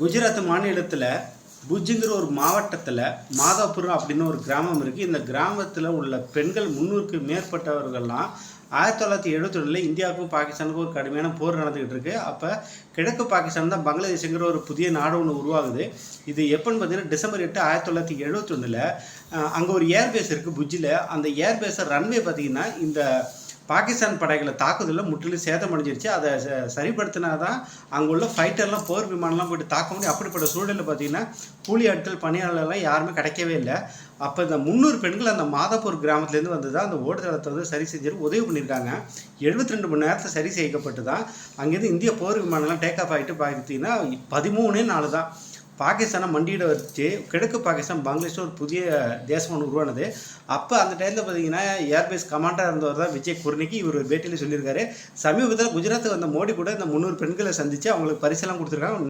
குஜராத் மாநிலத்தில் புஜ்ஜுங்கிற ஒரு மாவட்டத்தில் மாதாபுரம் அப்படின்னு ஒரு கிராமம் இருக்குது இந்த கிராமத்தில் உள்ள பெண்கள் முன்னூறுக்கு மேற்பட்டவர்கள்லாம் ஆயிரத்தி தொள்ளாயிரத்தி எழுபத்தொன்னில் இந்தியாவுக்கும் பாகிஸ்தானுக்கும் ஒரு கடுமையான போர் நடந்துக்கிட்டு இருக்கு. அப்போ கிழக்கு பாகிஸ்தான் தான் பங்களாதேஷுங்கிற ஒரு புதிய நாடு ஒன்று உருவாகுது. இது எப்போன்னு பார்த்தீங்கன்னா டிசம்பர் எட்டு ஆயிரத்தி தொள்ளாயிரத்தி எழுபத்தொன்னில் அங்கே ஒரு ஏர்பேஸ் இருக்குது புஜ்ஜில். அந்த ஏர்பேஸை ரன்வே பார்த்தீங்கன்னா இந்த பாகிஸ்தான் படைகளை தாக்குதலில் முற்றிலும் சேதமடைஞ்சிருச்சு. அதை சரிப்படுத்தினா தான் அங்கே உள்ள ஃபைட்டர்லாம் போர் விமானம்லாம் போயிட்டு தாக்க முடியும். அப்படிப்பட்ட சூழலில் பார்த்தீங்கன்னா கூலி ஆட்கள் பணியாளர்லாம் யாருமே கிடைக்கவே இல்லை. அப்போ இந்த முந்நூறு பெண்கள் அந்த மாதாப்பூர் கிராமத்துலேருந்து வந்து தான் அந்த ஓடுதளத்தை வந்து சரி செஞ்சு உதவி பண்ணியிருக்காங்க. எழுபத்தி ரெண்டு மணி நேரத்தில் சரி செய்யப்பட்டு தான் அங்கேருந்து இந்திய போர் விமானம்லாம் டேக் ஆஃப் ஆகிட்டு பார்த்தீங்கன்னா பதிமூணே நாள் தான் பாகிஸ்தானை மண்டியிட வச்சு கிழக்கு பாகிஸ்தான் பங்களாதேஷ் ஒரு புதிய தேசம் ஒன்று உருவானது. அப்போ அந்த டைமில் பார்த்தீங்கன்னா ஏர்பேஸ் கமாண்டராக இருந்தவர் தான் விஜய் குர்னிக்கு இவர் பேட்டியில் சொல்லியிருக்காரு. சமீபத்தில் குஜராத்துக்கு வந்த மோடி கூட இந்த முந்நூறு பெண்களை சந்தித்து அவங்களுக்கு பரிசெல்லாம் கொடுத்துருக்காங்க.